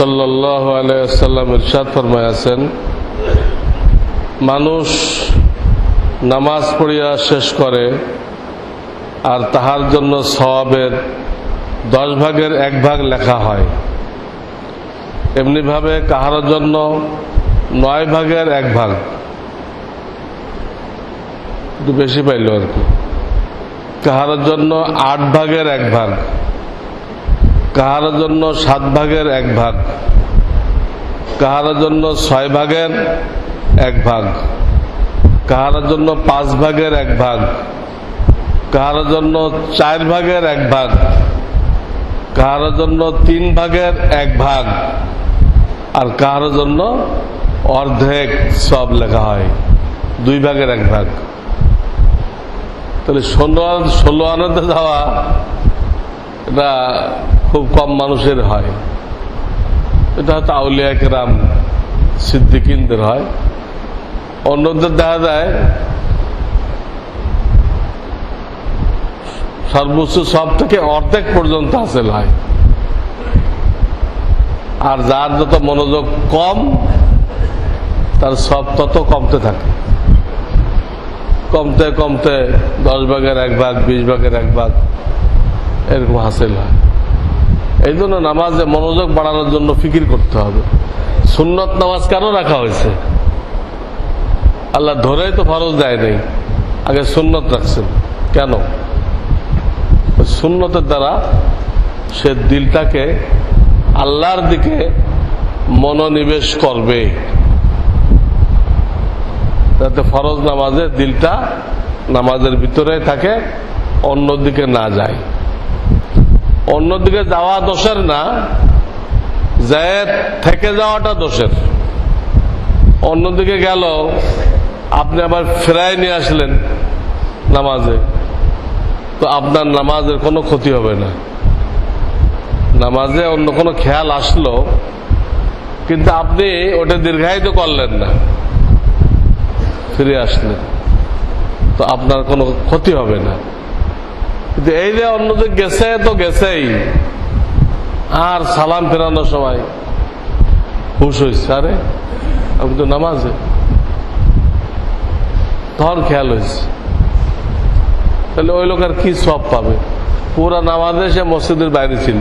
আলাইসাল্লাম ইরশাদ ফরমায়াছেন, মানুষ নামাজ পড়িয়া শেষ করে আর তাহার জন্য সওয়াবের দশ ভাগের এক ভাগ লেখা হয়। এমনিভাবে কাহার জন্য নয় ভাগের এক ভাগ। একটু বেশি পাইল আর কি। কাহার জন্য আট ভাগের এক ভাগ। কাহার জন্য সাত ভাগের এক ভাগ? কাহার জন্য ছয় ভাগের এক ভাগ? কাহার জন্য পাঁচ ভাগের এক ভাগ? কাহার জন্য চার ভাগের এক ভাগ? কাহার জন্য তিন ভাগের এক ভাগ? আর কাহার জন্য অর্ধেক সব লেখা হয়, দুই ভাগের এক ভাগ। তাহলে ষোলো ষোলো আনন্দে যাওয়া, এটা খুব কম মানুষের হয়। এটা হয়তো আউলিয়া কেরাম, সিদ্দিকিনদের হয়। অন্যদের দেখা যায়, সর্বোচ্চ সব থেকে অর্ধেক পর্যন্ত হাসিল হয়। আর যার যত মনোযোগ কম, তার সব তত কমতে থাকে। কমতে কমতে দশ ভাগের এক ভাগ, বিশ ভাগের এক ভাগ, এরকম হাসিল হয়। এই জন্য নামাজে মনোযোগ বাড়ানোর জন্য ফিকির করতে হবে। সুন্নত নামাজ কেন রাখা হয়েছে? আল্লাহ ধরেই তো ফরজ দেয় নেই। আগে সুন্নত রাখছেন। কেন? সুন্নতের দ্বারা সে দিলটাকে আল্লাহর দিকে মনোনিবেশ করবে। যাতে ফরজ নামাজে দিলটা নামাজের ভিতরে থাকে, অন্যদিকে না যায়। অন্যদিকে যাওয়া দোষের না যায় থেকে যাওয়াটা দোষের। অন্যদিকে গেল, আপনি আবার ফেরায় নিয়ে আসলেন নামাজে। তো আপনার নামাজের কোনো ক্ষতি হবে না। নামাজে অন্য কোনো খেয়াল আসলো, কিন্তু আপনি ওটা দীর্ঘায়িত করলেন না। ফিরে আসলেন। তো আপনার কোনো ক্ষতি হবে না। কিন্তু এই যে অন্যদের গেছে, তো গেছেই। আর সালাম ফেরানোর সময় হুশ হয়েছে আরে, আমি তো নামাজে। তখন খেয়াল হয়েছে তাহলে ওই লোক আর কি সব পাবে? পুরা নামাজে সে মসজিদের বাইরে ছিল।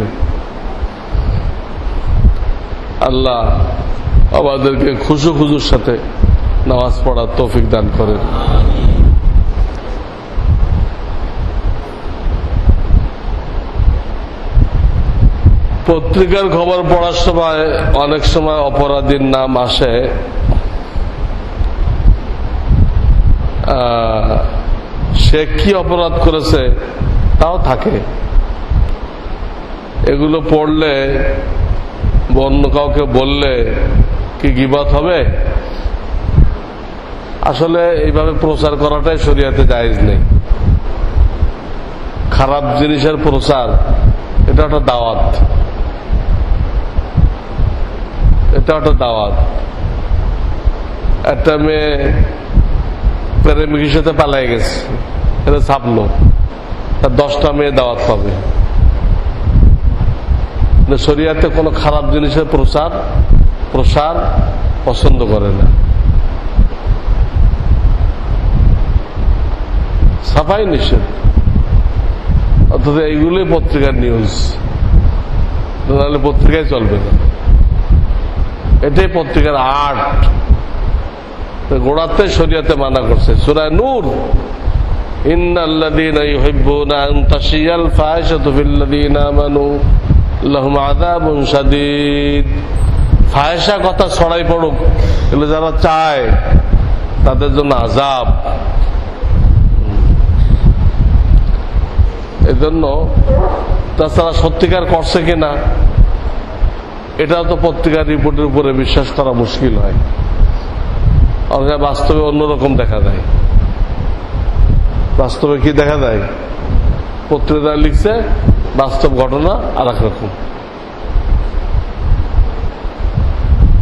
আল্লাহ আমাদেরকে খুশু খুজুর সাথে নামাজ পড়ার তৌফিক দান করেন। পত্রিকার খবর পড়ার সময় অনেক সময় অপরাধীর নাম আসে। সে কি অপরাধ করেছে তাও থাকে। এগুলো পড়লে অন্য কাউকে বললে কি গিবাত হবে? আসলে এইভাবে প্রচার করাটাই শরীয়তে জায়েজ নেই। খারাপ জিনিসের প্রচার, এটা একটা দাওয়াত। এটা একটা দাওয়াত। একটা মেয়ে প্রেমিকের সাথে পালাই গেছে। এটা ছাপলো। তার দশটা মেয়ে দাওয়াত পাবে। শরিয়াতে কোনো খারাপ জিনিসের প্রচার প্রসার পছন্দ করে না। সাফাই নিষেধ। অথচ এইগুলোই পত্রিকার নিউজ নাহলে পত্রিকায় চলবে না। এটাই পত্রিকার আর্ট। গোড়াতে শরিয়াতে মানা করছে। সুরায় নূর। কথা পড়ুক, এগুলো যারা চায়, তাদের জন্য আযাব। এজন্য তাছাড়া সত্যিকার করছে কিনা এটা তো পত্রিকার রিপোর্টের উপরে বিশ্বাস করা মুশকিল হয়। অনেক বাস্তবে অন্যরকম দেখা যায় বাস্তবে কি দেখা যায় পত্রিকা লিখছে, বাস্তব ঘটনা আর রকম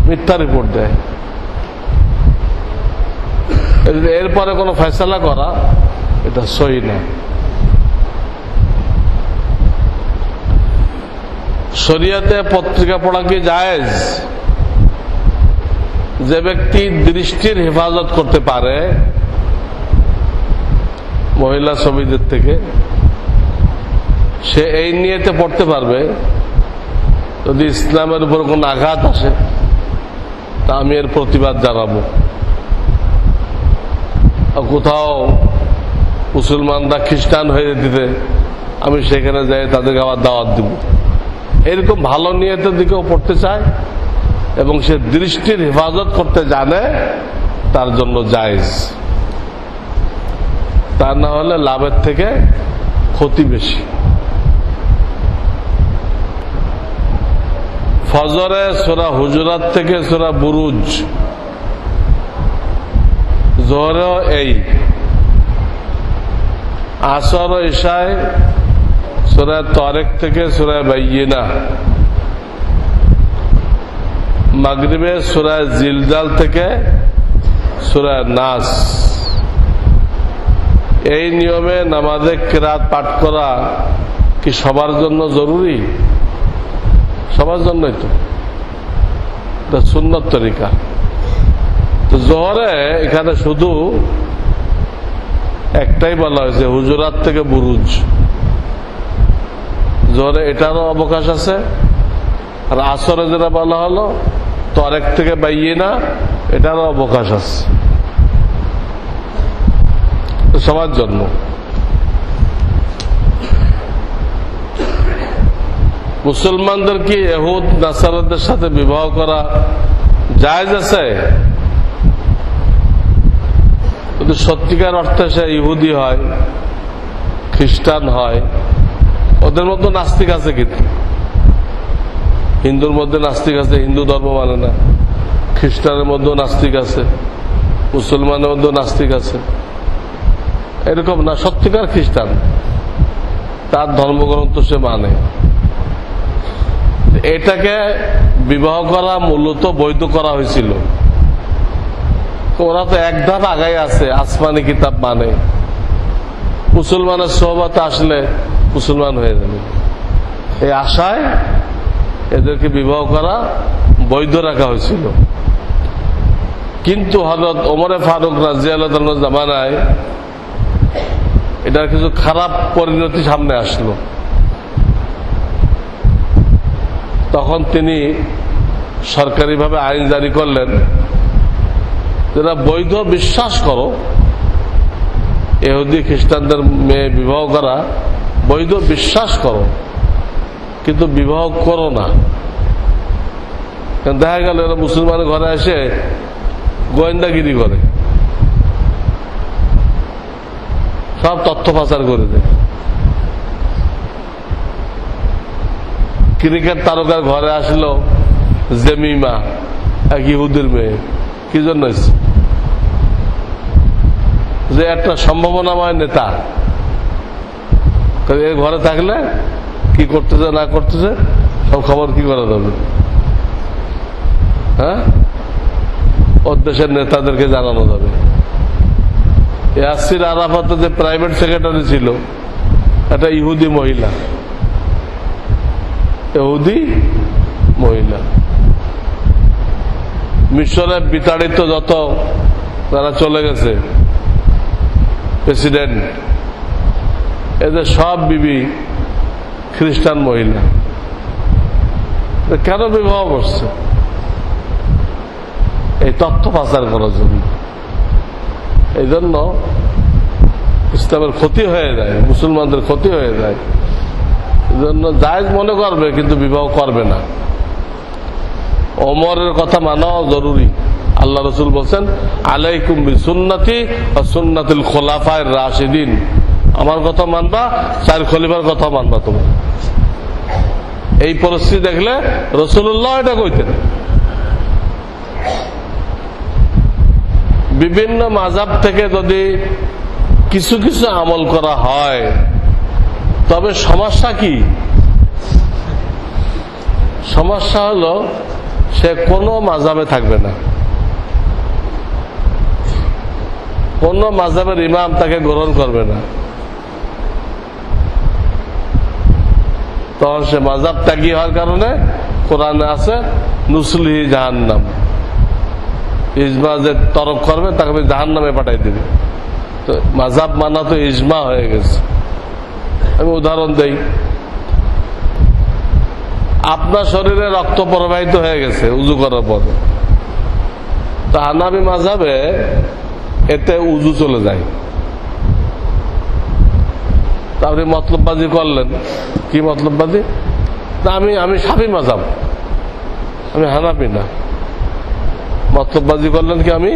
মিথ্যা রিপোর্ট দেয়। এর- এরপরে কোনো ফেসলা করা, এটা সই না। শরিয়াতে পত্রিকা পড়া কি জায়েজ? যে ব্যক্তি দৃষ্টির হেফাজত করতে পারে মহিলা ছবিদের থেকে, সে এই নিয়েতে পড়তে পারবে। যদি ইসলামের উপর কোনো আঘাত আসে, তা আমি এর প্রতিবাদ জানাব। কোথাও মুসলমানরা খ্রিস্টান হয়ে দিতে আমি সেখানে যাই, তাদেরকে আবার দাওয়াত দিব। এরকম ভালো নিয়তের দিকেও পড়তে চায় এবং সে দৃষ্টির হেফাজত করতে জানে তার জন্য জায়জ। তা না হলে লাভের থেকে ক্ষতি বেশি। ফজরে সোরা হুজরাত থেকে সোরা বুরুজ। জোহরেও এই। আসর ইশায় সুরা তরেক থেকে সুরা বাইয়িনা। মাগরিবে সুরা জিলজাল থেকে সুরা নাস। এই নিয়মে নামাজে কেরাত পাঠ করা কি সবার জন্য জরুরি? সবার জন্যই তো। সুন্নত তরিকা। তো জোহরে এখানে শুধু একটাই বলা হয়েছে, হুজুরাত থেকে বুরুজ। জোরে এটারও অবকাশ আছে। আর আসরে যেটা বলা হলো, তরেক থেকে বাইয়ে না এটারও অবকাশ আছে। সবার জন্য। মুসলমানদের কি এহুদ নাসারদের সাথে বিবাহ করা জায়জ আছে? কিন্তু সত্যিকার অর্থে সে ইহুদি হয়, খ্রিস্টান হয় ওদের মধ্যে নাস্তিক আছে কিন্তু হিন্দুর মধ্যে নাস্তিক আছে, হিন্দু ধর্ম মানে না। খ্রিস্টানের মধ্যেও নাস্তিক আছে, মুসলমানের মধ্যেও নাস্তিক আছে। এরকম না, সত্যিকার খ্রিস্টান। তার ধর্মগ্রন্থ সে মানে। এটাকে বিবাহ করা মূলত বৈধ করা হয়েছিল। ওরা তো এক ধাপ আগাই আছে, আসমানি কিতাব মানে। মুসলমানের সোহবাতে আসলে মুসলমান হয়ে যাবে। এই আশায় এদেরকে বিবাহ করা বৈধ রাখা হয়েছিল। কিন্তু হজরত ওমরে ফারুক রাজিয়াল জামানায় এটার কিছু খারাপ পরিণতি সামনে আসলো। তখন তিনি সরকারিভাবে আইন জারি করলেন যারা বৈধ বিশ্বাস করো। এহুদি খ্রিস্টানদের মেয়ে বিবাহ করা বৈধ বিশ্বাস করো। কিন্তু বিবাহ করো না। দেখা গেল, এরা মুসলমানের ঘরে এসে গোয়েন্দাগিরি করে। সব তথ্য পাচার করে দেয়। ক্রিকেট তারকার ঘরে আসলো জেমিমা, এক ইহুদের মেয়ে। কি জন্য যে একটা সম্ভাবনাময় নেতা। ঘরে থাকলে কি করতেছে, না করতেছে, সব খবর কি করা যাবে? হ্যাঁ? ওর দেশের নেতাদেরকে জানানো যাবে। ইয়াসির আরাফাতে যে প্রাইভেট সেক্রেটারি ছিল, একটা ইহুদি মহিলা। ইহুদি মহিলা। মিশরে বিতাড়িত যত তারা চলে গেছে, প্রেসিডেন্ট এদের সব বিবি খ্রিস্টান মহিলা। কেন বিবাহ করছে? এই তথ্য পাচার করার জন্য। এই জন্য ইসলামের ক্ষতি হয়ে যায়, মুসলমানদের ক্ষতি হয়ে যায়। এই জন্য জায়জ মনে করবে, কিন্তু বিবাহ করবে না। ওমরের কথা মানাও জরুরি। আল্লাহ রসুল বলছেন, আলাইকুম সুন্নতি সুন্নাতুল খোলাফায় রাশিদিন। আমার কথা মানবা, চার খলিফার কথা মানবা তোমার এই পরিস্থিতি দেখলে রসুল্লাহ এটা কইতেন। বিভিন্ন মাজাব থেকে যদি কিছু কিছু আমল করা হয়, তবে সমস্যা কি? সমস্যা হলো সে কোনো মাজাবে থাকবে না। কোন মাজাবের ইমাম তাকে গ্রহণ করবে না। তখন সে মাজাব ত্যাগী হওয়ার কারণে? কোরআনে আছে, নুসলিহি জাহান্নাম। ইজমা যে তরফ করবে, তাকে জাহান নামে পাঠাই দিবে। তো মাজাব মানা তো ইজমা হয়ে গেছে। আমি উদাহরণ দেই। আপনার শরীরে রক্ত প্রবাহিত হয়ে গেছে, উজু করার পরে। তো হানাবি মাজাবে, এতে উজু চলে যায়। তা আপনি মতলববাজি করলেন। কি মতলববাজি না, আমি আমি সাফি মাজাব। আমি হানাবি না। মতলববাজি করলেন কি আমি?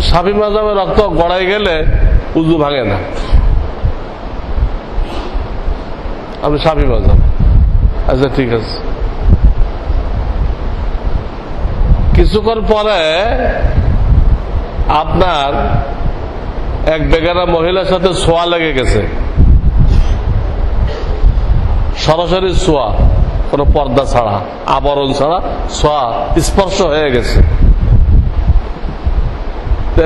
সাফি মাজাবে রক্ত গড়াই গেলে উজু ভাঙে না। আমি সাফি মাজাব। আচ্ছা ঠিক আছে। কিছুক্ষণ পরে আপনার এক বেগারা মহিলার সাথে সোয়া লেগে গেছে। সরাসরি সোয়া, কোনো পর্দা ছাড়া, আবরণ ছাড়া সোয়া স্পর্শ হয়ে গেছে।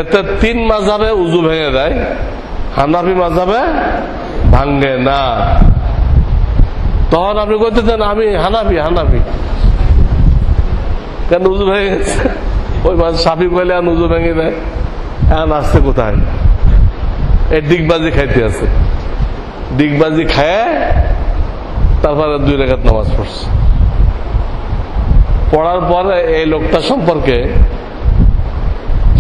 এতে তিন মাঝাবে উজু ভেঙে দেয়, হানাফি মাঝাবে ভাঙ্গে না। তখন আপনি করতেছেন আমি হানাফি হানাফি। কেন উজু ভেঙে গেছে? ওই মাঝে সাফি কইলে আর উজু ভেঙে দেয় এখন আসছে কোথায়? এই ডিগবাজি খাইতে আছে। ডিগবাজি খায় তারপরে দুই রেখাত নামাজ পড়ছে। পড়ার পরে এই লোকটা সম্পর্কে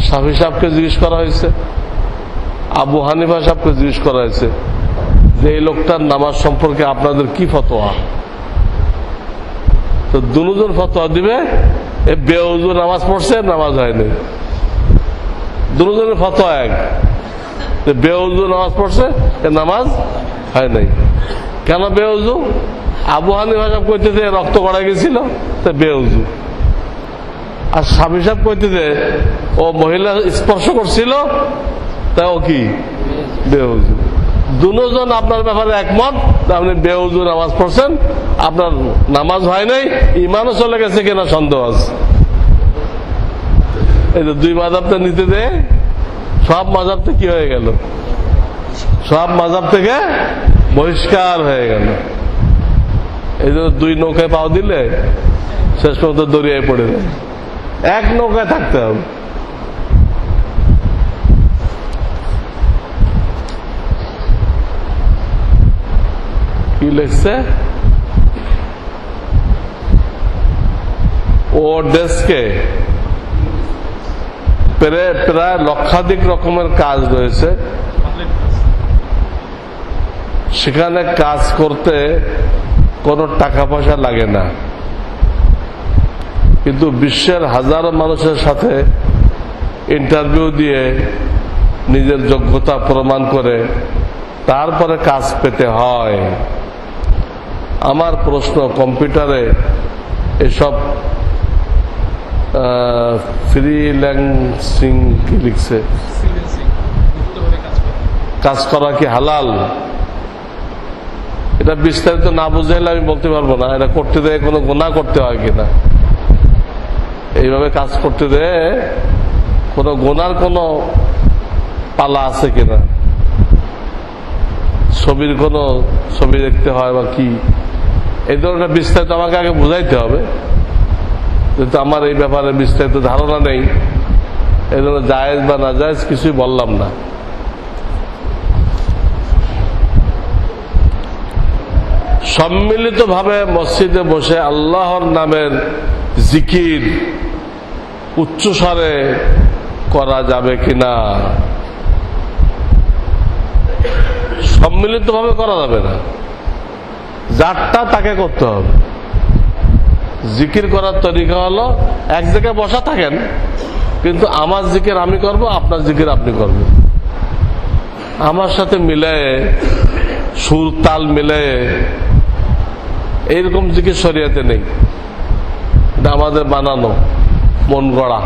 সাফি সাহেবকে জিজ্ঞেস করা হয়েছে, আবু হানিফা সাহেবকে জিজ্ঞেস করা হয়েছে যে এই লোকটার নামাজ সম্পর্কে আপনাদের কি ফতোয়া? তো দুজন ফতোয়া দিবে, এ বেউজু নামাজ পড়ছে, নামাজ হয়নি। দুজনের ফতোয়া এক। বেউজু নামাজ পড়ছে, এ নামাজ হয় নাই। কেন বেউজু? আবু হানিফা সাহেব কইতেছে, রক্ত করা গেছিল, তো বেউজু। আর স্বামী সাহেব কইতেছে, ও মহিলা স্পর্শ করছিল, তা ও কি? বেউজু। দুজন আপনার ব্যাপারে একমত আপনি বেউজু নামাজ পড়ছেন, আপনার নামাজ হয় নাই ইমানও চলে গেছে কিনা সন্দেহ আছে। এই যে দুই মাজাবটা নিতে দে, সব মাজাব থেকে কি হয়ে গেল? সব মাজাব থেকে বহিষ্কার হয়ে গেল। এই যে দুই নৌকায় পাও দিলে, শেষ পর্যন্ত দরিয়ায় পড়ে যায়। এক নৌকায় থাকতে হবে। কি লিখছে? ও প্রায় প্রায় লক্ষাধিক রকমের কাজ রয়েছে। সেখানে কাজ করতে কোনো টাকা পয়সা লাগে না। কিন্তু বিশ্বের হাজারো মানুষের সাথে ইন্টারভিউ দিয়ে নিজের যোগ্যতা প্রমাণ করে তারপরে কাজ পেতে হয়। আমার প্রশ্ন কম্পিউটারে এসব ফ্রিল্যান্সিং কি লিখছে? কাজ করা কি হালাল? এটা বিস্তারিত না বুঝাইলে আমি বলতে পারব না। এটা করতে দেয় কোনো গুণা করতে হয় কিনা। এইভাবে কাজ করতে দেয় কোনো গোনার কোনো পালা আছে কিনা। ছবির কোনো ছবি দেখতে হয় বা কি। এই ধরনের বিস্তারিত আমাকে আগে বুঝাইতে হবে। কিন্তু আমার এই ব্যাপারে বিস্তারিত ধারণা নেই, এই ধরনের জায়েজ বা না জায়েজ কিছুই বললাম না। সম্মিলিতভাবে মসজিদে বসে আল্লাহর নামের জিকির উচ্চস্বরে করা যাবে কিনা? সম্মিলিতভাবে করা যাবে না। যারটা তাকে করতে হবে। জিকির করার তরিকা হলো, এক জায়গায় বসা থাকেন, কিন্তু আমার জিকির আমি করব, আপনার জিকির আপনি করবেন। আমার সাথে মিলে, সুর তাল মিলে এইরকম জিকির শরিয়াতে নেই আমাদের বানানো, মন গড়া।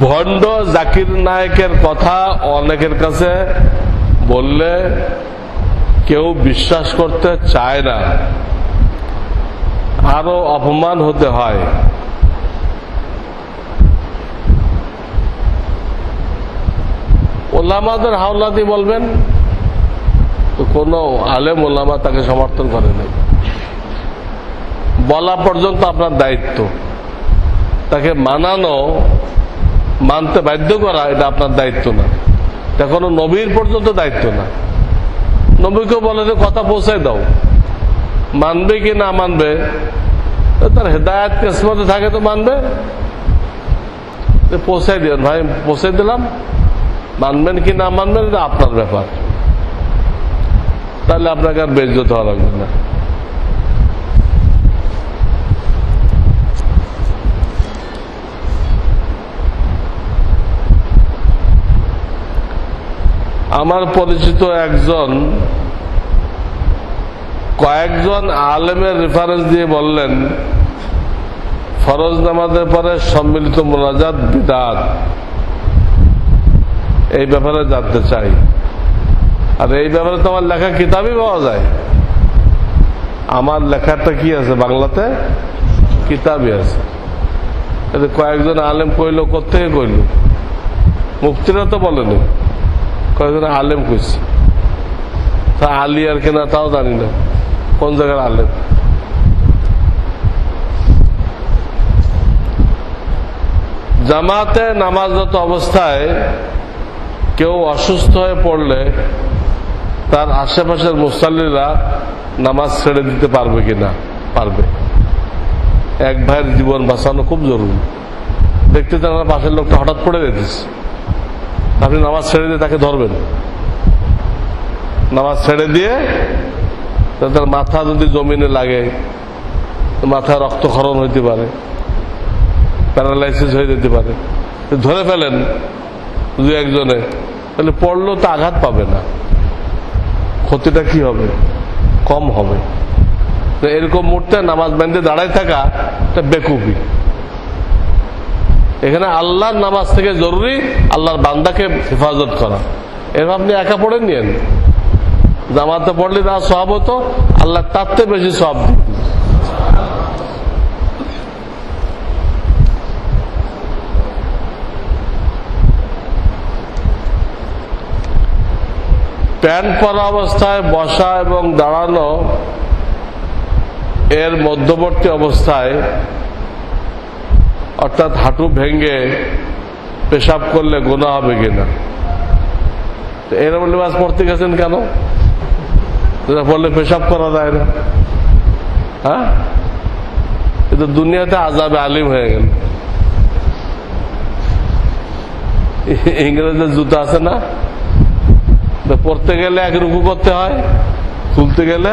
ভণ্ড জাকির নায়কের কথা অনেকের কাছে বললে কেউ বিশ্বাস করতে চায় না। আরও অপমান হতে হয়। ওলামাদের হাওলাতি বলবেন, তো কোনো আলেম ওলামা তাকে সমর্থন করে নাই। বলা পর্যন্ত আপনার দায়িত্ব। তাকে মানানো, মানতে বাধ্য করা, এটা আপনার দায়িত্ব না। এটা কোনো নবীর পর্যন্ত দায়িত্ব না। নবীকে বলে যে, কথা পৌঁছায় দাও। মানবে কি না মানবে? তার হেদায়ত কিসমতে থাকে তো মানবে। পৌঁছাই দিন ভাই পৌঁছে দিলাম। মানবেন কি না মানবেন এটা আপনার ব্যাপার। তাহলে আপনাকে আর বেজ্জত হওয়া লাগবে না। আমার পরিচিত একজন, কয়েকজন আলেমের রেফারেন্স দিয়ে বললেন, ফরজ নামাজের পরে সম্মিলিত মোনাজাত বিদাত। এই ব্যাপারে জানতে চাই। আর এই ব্যাপারে তোমার লেখা কিতাবই পাওয়া যায়। আমার লেখাটা কি আছে বাংলাতে? কিতাবই আছে। কয়েকজন আলেম কইল কোথেকে কইল? মুক্তিরা তো বলেনি। কয়েকজন আলেম কইছে। তা আলী আর কেনা তাও জানি না। কোন জায়গার আলেম? জামাতে নামাজরত অবস্থায় কেউ অসুস্থ হয়ে পড়লে তার আশেপাশের মুসাল্লিরা নামাজ ছেড়ে দিতে পারবে কিনা? পারবে। এক ভাইয়ের জীবন বাঁচানো খুব জরুরি। দেখতে তারা পাশের লোকটা হঠাৎ পড়ে যেতেছে আপনি নামাজ ছেড়ে দিয়ে তাকে ধরবেন। নামাজ ছেড়ে দিয়ে তার মাথা যদি জমিনে লাগে, মাথা রক্তক্ষরণ হইতে পারে, প্যারালাইসিস হয়ে যেতে পারে। ধরে ফেলেন দু একজনে তাহলে পড়লেও তো আঘাত পাবে না। ক্ষতিটা কি হবে? কম হবে। তো এরকম মুহূর্তে নামাজ ব্যান্ডে দাঁড়ায় থাকা এটা বেকুবি এখানে আল্লাহর নামাজ থেকে জরুরি আল্লাহর বান্দাকে হেফাজত করা। এর আপনি একা পড়ে নিয়েন। জামাতে পড়লে তার সব হতো, আল্লাহ তার বেশি সব প্যান্ট পরা অবস্থায় বসা এবং দাঁড়ানো এর মধ্যবর্তী অবস্থায় অর্থাৎ হাঁটু ভেঙ্গে পেশাব করলে গোনা হবে কিনা তো এরকম লেবাস পড়তে গেছেন কেন? পড়লে পেশাব করা যায় না। হ্যাঁ? কিন্তু দুনিয়াতে আজাবে আলিম হয়ে গেল। ইংরেজের জুতো আছে না? পড়তে গেলে এক রুকু করতে হয়, তুলতে গেলে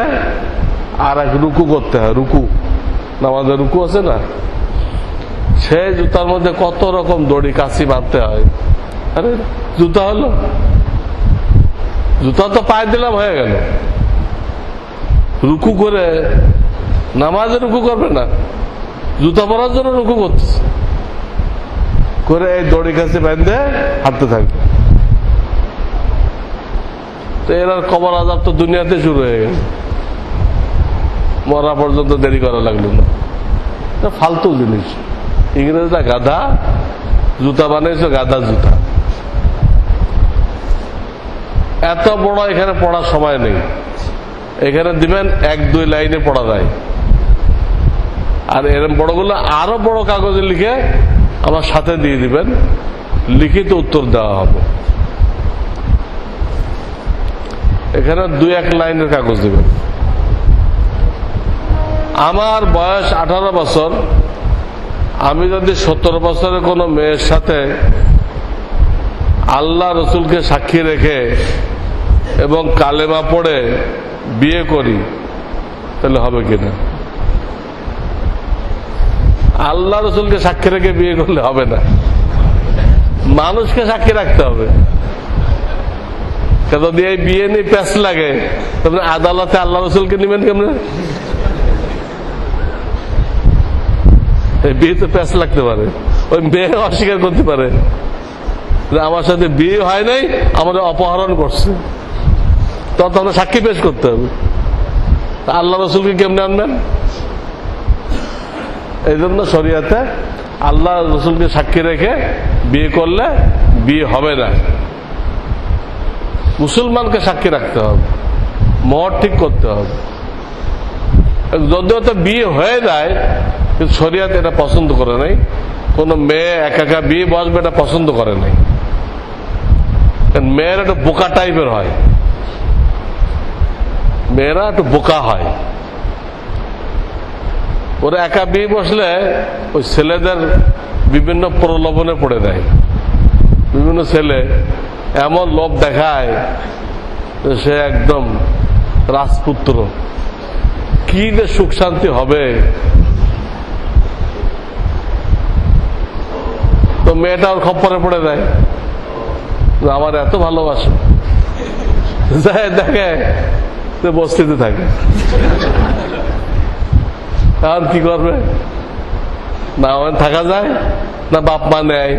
আর এক রুকু করতে হয়, রুকু। নামাজের রুকু আছে না? সে জুতার মধ্যে কত রকম দড়ি, কাশি বাঁধতে হয়। আরে, জুতা হলো। জুতা তো পায়ে দিলাম, হয়ে গেল। রুকু করে, নামাজে রুকু করবে না? জুতা পরার জন্য রুকু করতেছে। করে এই দড়ি কাছে বেঁধে, হাঁটতে থাকবে। তো এর আর কবর আজাব তো দুনিয়াতে শুরু হয়ে গেল মরা পর্যন্ত দেরি করা লাগল না। ফালতু জিনিস। ইংরেজরা গাধা, জুতা বানিয়েছে, গাধা জুতা। এত বড় এখানে পড়ার সময় নেই। এখানে দিবেন এক, দুই লাইনে পড়া যায়। আর এরম বড়গুলো আরও বড় কাগজে লিখে আমার সাথে দিয়ে দিবেন। লিখিত উত্তর দেওয়া হবে। এখানে দুই এক লাইনের কাগজ দিবেন। আমার বয়স আঠারো বছর, আমি যদি সত্তর বছরের কোনো মেয়ের সাথে আল্লাহ রসুলকে সাক্ষী রেখে এবং কালেমা পড়ে বিয়ে করি, তাহলে হবে কিনা? আল্লাহ রসুলকে সাক্ষী রেখে বিয়ে করলে হবে না। মানুষকে সাক্ষী রাখতে হবে। যদি এই বিয়ে নিয়ে প্যাস লাগে? তখন আদালতে আল্লাহ রসুলকে নেবেন কেমন? বিয়েতে প্যাস লাগতে পারে। ওই মেয়ে অস্বীকার করতে পারে। আমার সাথে বিয়ে হয় নাই আমাদের অপহরণ করছে। তখন আমরা সাক্ষী পেশ করতে হবে। আল্লাহ রসুলকে কেমনে আনবেন? এই জন্য শরিয়াতে আল্লাহ রসুলকে সাক্ষী রেখে বিয়ে করলে বিয়ে হবে না। মুসলমানকে সাক্ষী রাখতে হবে। মহর ঠিক করতে হবে। যদিও তো বিয়ে হয়ে যায়, কিন্তু শরিয়াত এটা পছন্দ করে নাই। কোন মেয়ে একা একা বিয়ে বসবে এটা পছন্দ করে নাই। মেয়েরা একটু বোকা টাইপের হয়। মেয়েরা একটু বোকা হয়। ওরা একা বিয়ে বসলে ওই ছেলেদের বিভিন্ন প্রলোভনে পড়ে দেয় বিভিন্ন ছেলে এমন লোভ দেখায় সে একদম রাজপুত্র। কি যে সুখ শান্তি হবে। তো মেয়েটা ওর খপ্পরে পড়ে দেয় আমার এত ভালোবাসে। দেখে যে বস্তিতে থাকে। আর কি করবে? না ওখানে থাকা যায়, না বাপ মা নেয়।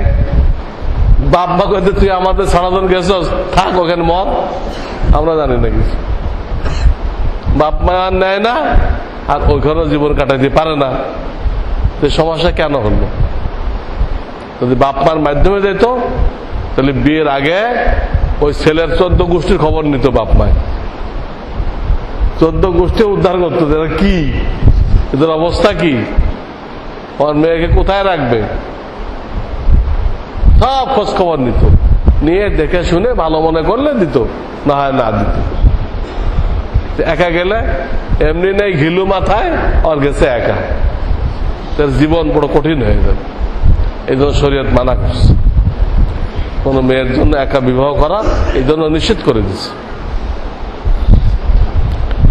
বাপ মা কইতে, তুই আমাদের সারাজন গেছস? থাক, ওখানে মত আমরা জানি না কিছু। বাপ মা আর নেয় না, আর ওইখানেও জীবন কাটাইতে পারে না। সমস্যা কেন হলো? যদি বাপ মার মাধ্যমে যেত তাহলে বিয়ের আগে ওই ছেলের চোদ্দ গোষ্ঠীর খবর নিত বাপ মায়। চোদ্দ গোষ্ঠী উদ্ধার করতো এরা কি? এদের অবস্থা কি? আমার মেয়েকে কোথায় রাখবে? সব খোঁজ খবর নিত। নিয়ে দেখে শুনে ভালো মনে করলে দিত, না হয় না দিত। একা গেলে এমনি নেই ঘিলু মাথায়, আর গেছে একা। তার জীবন বড় কঠিন হয়ে যাবে এই জন্য শরীয়ত মানা করছে। কোন মেয়ের জন্য একা বিবাহ করা এই জন্য নিষেধ করে দিচ্ছে।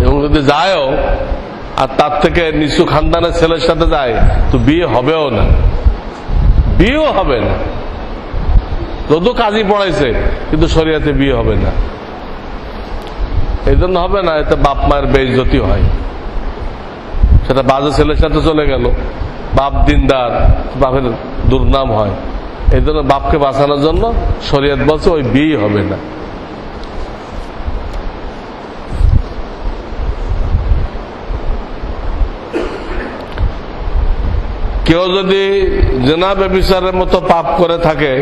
এবং যদি যায়ও, আর তার থেকে নিচু খানদানের ছেলের সাথে যায়, তো বিয়ে হবেও না। বিয়েও হবে না। যদিও কাজই পড়াইছে, কিন্তু শরিয়াতে বিয়ে হবে না। এই জন্য হবে না, এতে বাপ মায়ের বেইজ্জতি হয়। সেটা বাজে ছেলের সাথে চলে গেল। বাপ দিনদার, বাপের দুর্নাম হয়। এই জন্য বাপকে বাঁচানোর জন্য শরীয়ত বলছে, ওই বিয়ে হবে না। কেউ যদি জেনাবে বিচারের মতো পাপ করে থাকে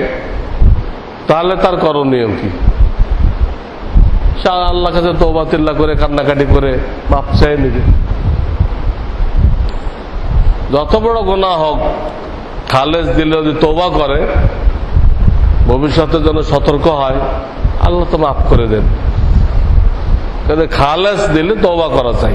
তাহলে তার করণীয় কি? আল্লাহ কাছে তৌবাতিল্লা করে, কান্নাকাটি করে পাপ চাই নিবে যত বড় গোনা হোক, খালেজ দিলে যদি তোবা করে, ভবিষ্যতে যেন সতর্ক হয়, আল্লাহ তো মাফ করে দেন। খালেজ দিলে তোবা করা চাই।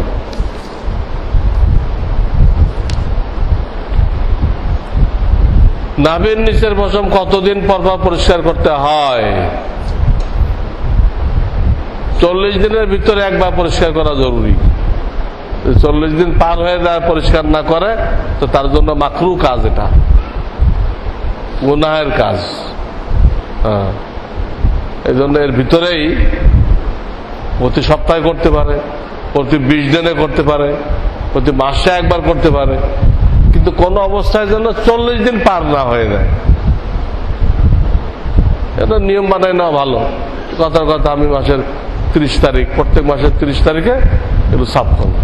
নাভির নিচের পশম কতদিন পর পর পরিষ্কার করতে হয়? চল্লিশ দিনের ভিতরে একবার পরিষ্কার করা জরুরি। চল্লিশ দিন পার হয়ে যায়, পরিষ্কার না করে, তো তার জন্য মাকরু কাজ এটা। গুনাহের কাজ। হ্যাঁ। এই জন্য এর ভিতরেই প্রতি সপ্তাহে করতে পারে, প্রতি বিশ দিনে করতে পারে, প্রতি মাসে একবার করতে পারে। কিন্তু কোন অবস্থায় যেন চল্লিশ দিন পার না হয়ে যায় এটা নিয়ম বানায় নেওয়া ভালো কথার কথা আমি মাসের ত্রিশ তারিখ প্রত্যেক মাসের ত্রিশ তারিখে একটু সাফ করবো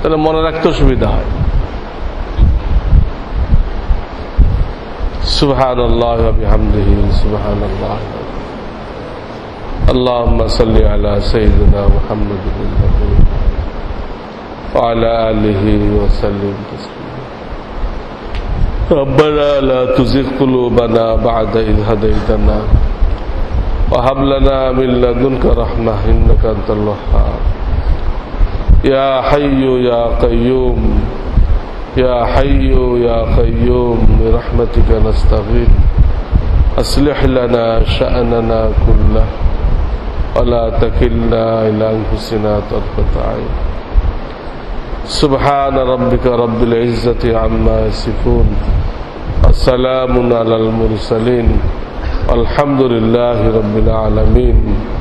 তাহলে মনে রাখতে সুবিধা হয় سبحان الله وبحمده سبحان الله اللهم صل على سيدنا محمد النبي وعلى آله وسلم تسليما ربنا لا تزغ قلوبنا بعد إذ هديتنا وهب لنا من لدنك رحمة إنك أنت الوهاب. يا حي يا قيوم يا حي يا قيوم برحمتك نستغيث. أصلح لنا شأننا كله ولا تكلنا إلى أنفسنا طرفة عين. سبحان ربك رب العزة عما يصفون. السلام على المرسلين. الحمد لله رب العالمين.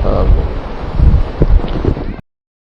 آمين.